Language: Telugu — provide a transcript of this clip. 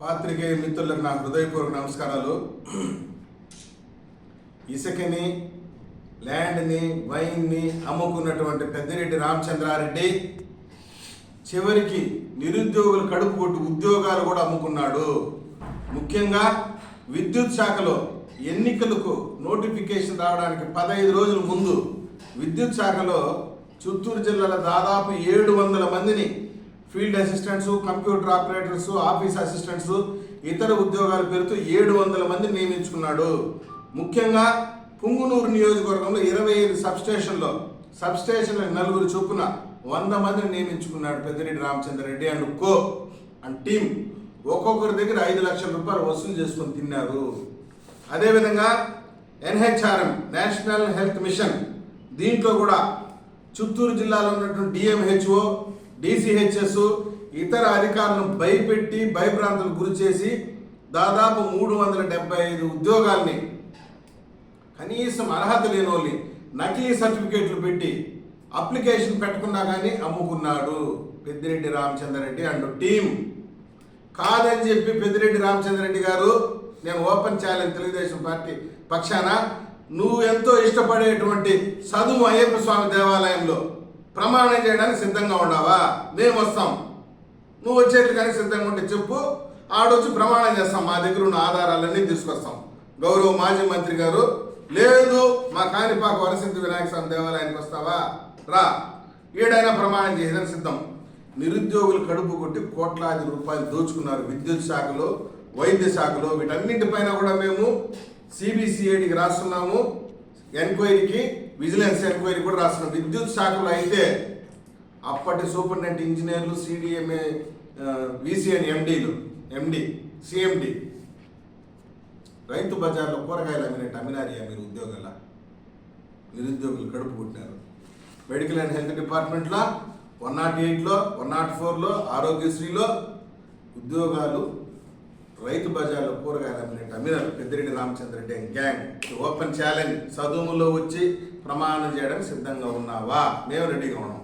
పాత్రికేయ మిత్రులకు నా హృదయపూర్వక నమస్కారాలు. ఇసుకని ల్యాండ్ని వైన్ని అమ్ముకున్నటువంటి పెద్దిరెడ్డి రామచంద్రారెడ్డి చివరికి నిరుద్యోగులు కడుపు కొట్టి ఉద్యోగాలు కూడా అమ్ముకున్నాడు. ముఖ్యంగా విద్యుత్ శాఖలో ఎన్నికలకు నోటిఫికేషన్ రావడానికి పదహైదు రోజుల ముందు విద్యుత్ శాఖలో చిత్తూరు జిల్లాలో దాదాపు ఏడు వందల మందిని field assistants computer operators office assistants ఇతర ఉద్యోగాల పేరుతో ఏడు వందల మందిని నియమించుకున్నాడు. ముఖ్యంగా పుంగునూరు నియోజకవర్గంలో ఇరవై ఐదు సబ్స్టేషన్లో సబ్స్టేషన్ల నలుగురు చొప్పున వంద మందిని నియమించుకున్నాడు Peddireddy Ramachandrareddy and co and team ఒక్కొక్కరి దగ్గర ఐదు లక్షల రూపాయలు వసూలు చేసుకొని తిన్నారు. అదేవిధంగా ఎన్హెచ్ఆర్ఎం నేషనల్ హెల్త్ మిషన్ దీంట్లో కూడా చిత్తూరు జిల్లాలో ఉన్నటువంటి డిఎంహెచ్ఓ డీసీహెచ్ఎస్ ఇతర అధికారులను భయపెట్టి భయభ్రాంతులకు గురి చేసి దాదాపు మూడు వందల డెబ్బై ఐదు ఉద్యోగాల్ని కనీసం అర్హత లేని వాళ్ళని నకిలీ సర్టిఫికేట్లు పెట్టి అప్లికేషన్ పెట్టకుండా కానీ అమ్ముకున్నాడు పెద్దిరెడ్డి రామచంద్రరెడ్డి అండ్ టీం కాదని చెప్పి పెద్దిరెడ్డి రామచంద్రరెడ్డి గారు నేను ఓపెన్ ఛాలెంజ్ తెలుగుదేశం పార్టీ పక్షాన నువ్వు ఎంతో ఇష్టపడేటువంటి చదువు అయ్యప్ప స్వామి దేవాలయంలో ప్రమాణం చేయడానికి సిద్ధంగా ఉండవా మేము వస్తాం. నువ్వు వచ్చేట్లుగానే సిద్ధంగా ఉంటే చెప్పు. ఆడొచ్చి ప్రమాణం చేస్తాం. మా దగ్గర ఉన్న ఆధారాలన్నీ తీసుకొస్తాం. గౌరవ మాజీ మంత్రి గారు లేదు మా కాణిపాక వరసిద్ధి వినాయక స్వామి దేవాలయానికి వస్తావా? రా. ఏడైనా ప్రమాణం చేయడం సిద్ధం. నిరుద్యోగులు కడుపు కొట్టి కోట్లాది రూపాయలు దోచుకున్నారు. విద్యుత్ శాఖలో వైద్య శాఖలో వీటన్నింటిపైన కూడా మేము సిబిసిఐడికి రాస్తున్నాము. ఎంక్వైరీకి విజిలెన్స్ ఎంక్వైరీ కూడా రాస్తున్నాం విద్యుత్ శాఖలో అయితే అప్పటి సూపరింటెండెంట్ ఇంజనీర్లు సిడిఎంఏ విసిఎన్ ఎండీలు ఎండి సిఎండి. రైతు బజార్లో కూరగాయలు అమ్మినట్టు అమ్మినారియా మీరు ఉద్యోగాల నిరుద్యోగులు కడుపు కొట్టినారు మెడికల్ అండ్ హెల్త్ డిపార్ట్మెంట్లో వన్ నాట్ ఎయిట్లో వన్ నాట్ ఫోర్లో ఆరోగ్యశ్రీలో ఉద్యోగాలు రైతు బజార్లో కూరగాయలు అమ్మినట్టు అమ్మినారు Peddireddy Ramachandrareddy and gang open challenge చదువులో వచ్చి ప్రమాణం చేయడానికి సిద్ధంగా ఉన్నావా? మేము రెడీగా ఉన్నాం.